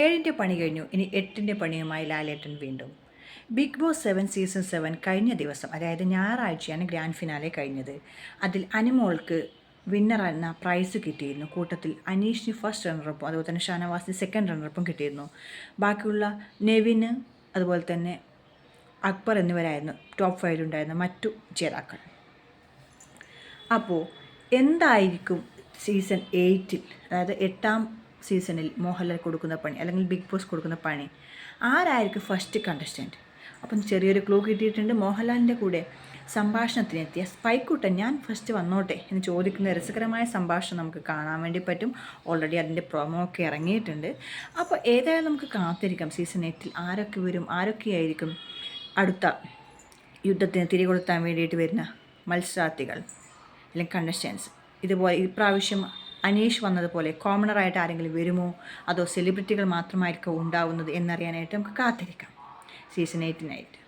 ഏഴിന്റെ പണി കഴിഞ്ഞു. ഇനി എട്ടിന്റെ പണിയുമായി ലാലേട്ടൻ വീണ്ടും. Bigg Boss seven season seven കഴിഞ്ഞ ദിവസം അതായത് ഞായറാഴ്ചയാണ് ഗ്രാൻഡ് ഫിനാലെ കഴിഞ്ഞത്. അതിൽ അനിമോൾക്ക് വിന്നർ എന്ന പ്രൈസ് കിട്ടിയിരുന്നു. കൂട്ടത്തിൽ അനീഷിന് ഫസ്റ്റ് റണ്ണറപ്പും അതുപോലെ തന്നെ ഷാനവാസിന് സെക്കൻഡ് റണ്ണറപ്പും കിട്ടിയിരുന്നു. ബാക്കിയുള്ള നെവിന് അതുപോലെ തന്നെ അക്ബർ എന്നിവരായിരുന്നു ടോപ്പ് ഫൈവിലുണ്ടായിരുന്ന മറ്റു ജേതാക്കൾ. അപ്പോൾ എന്തായിരിക്കും സീസൺ എയ്റ്റിൽ അതായത് എട്ടാം സീസണിൽ മോഹൻലാൽ കൊടുക്കുന്ന പണി അല്ലെങ്കിൽ ബിഗ് ബോസ് കൊടുക്കുന്ന പണി ആരായിരിക്കും ഫസ്റ്റ് കണ്ടസ്റ്റന്റ് അപ്പം ചെറിയൊരു ക്ലൂ കിട്ടിയിട്ടുണ്ട് മോഹൻലാലിന്റെ കൂടെ സംഭാഷണത്തിനെത്തിയ സ്പൈക്കുട്ടൻ ഞാൻ ഫസ്റ്റ് വന്നോട്ടെ എന്ന് ചോദിക്കുന്ന രസകരമായ സംഭാഷണം നമുക്ക് കാണാൻ വേണ്ടി പറ്റും. ഓൾറെഡി അതിന്റെ പ്രൊമോ ഒക്കെ ഇറങ്ങിയിട്ടുണ്ട്. അപ്പോൾ ഏതായാലും നമുക്ക് കാത്തിരിക്കാം. സീസൺ എയ്റ്റിൽ ആരൊക്കെ വരും ആരൊക്കെയായിരിക്കും അടുത്ത യുദ്ധത്തിന് തിരികൊളുത്താൻ വേണ്ടിയിട്ട് വരുന്ന മത്സരാർത്ഥികൾ അല്ലെങ്കിൽ കണ്ടസ്റ്റൻസ് ഇതുപോലെ ഇപ്രാവശ്യം അനീഷ് വന്നതുപോലെ കോമണറായിട്ട് ആരെങ്കിലും വരുമോ? അതോ സെലിബ്രിറ്റികൾ മാത്രമായിരിക്കും ഉണ്ടാവുന്നത് എന്നറിയാനായിട്ട് നമുക്ക് കാത്തിരിക്കാം. സീസൺ എയ്റ്റിനായിട്ട്